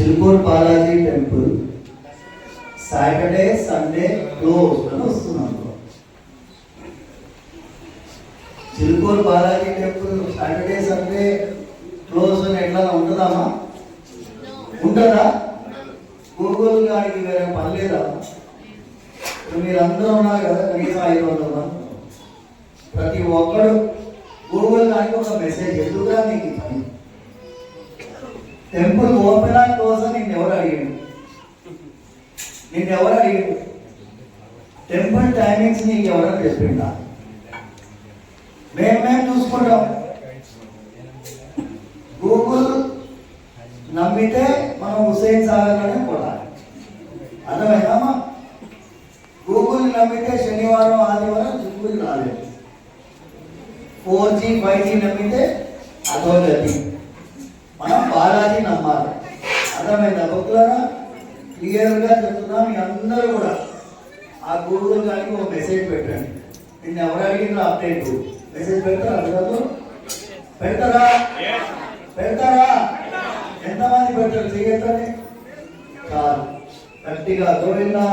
Chilpur Balaji temple. Saturday Sunday close అని వస్తున్నాం Chilpur Balaji temple Saturday Sunday close అని ఎట్లా ఉంటుందామా ఉంటుందా గూగుల్ గారికి వేరే పని లేదా? మీరందరూ ఉన్నారు కదా కనీసం ఐదు వందల మంది. ప్రతి ఒక్కడు గూగుల్ గారికి ఒక మెసేజ్ ఎందుకురా నీకు టెంపుల్ ఓపెన్ అండ్ క్లోజ్ అని నిన్ను ఎవరు అడిగాడు నిన్ను ఎవరు అడిగాడు టెంపుల్ టైమింగ్స్ నీకు ఎవరో చెప్పిండా మేమే చూసుకుంటాం. గూగుల్ నమ్మితే మనం హుసేన్ సాగర్లోనే కొడాలి అర్థమైందమ్మా గూగుల్ నమ్మితే శనివారం ఆదివారం గూగుల్ రాలేదు. ఫోర్ జీ ఫైవ్ జీ నమ్మితే అదో గతి బాలాజీ నమ్మాలి అర్థమైందా భక్తులారా? క్లియర్గా చెప్తున్నా మీ అందరూ కూడా. ఆ గూగుల్ గారికి ఒక మెసేజ్ పెట్టండి. నిన్ను ఎవరు అడిగినా అప్డేట్. మెసేజ్ పెడతారా అడగదు పెడతారా? పెడతారా? ఎంతమంది పెడతారు చెయ్యొద్దని కాదు. గట్టిగా గోవిందా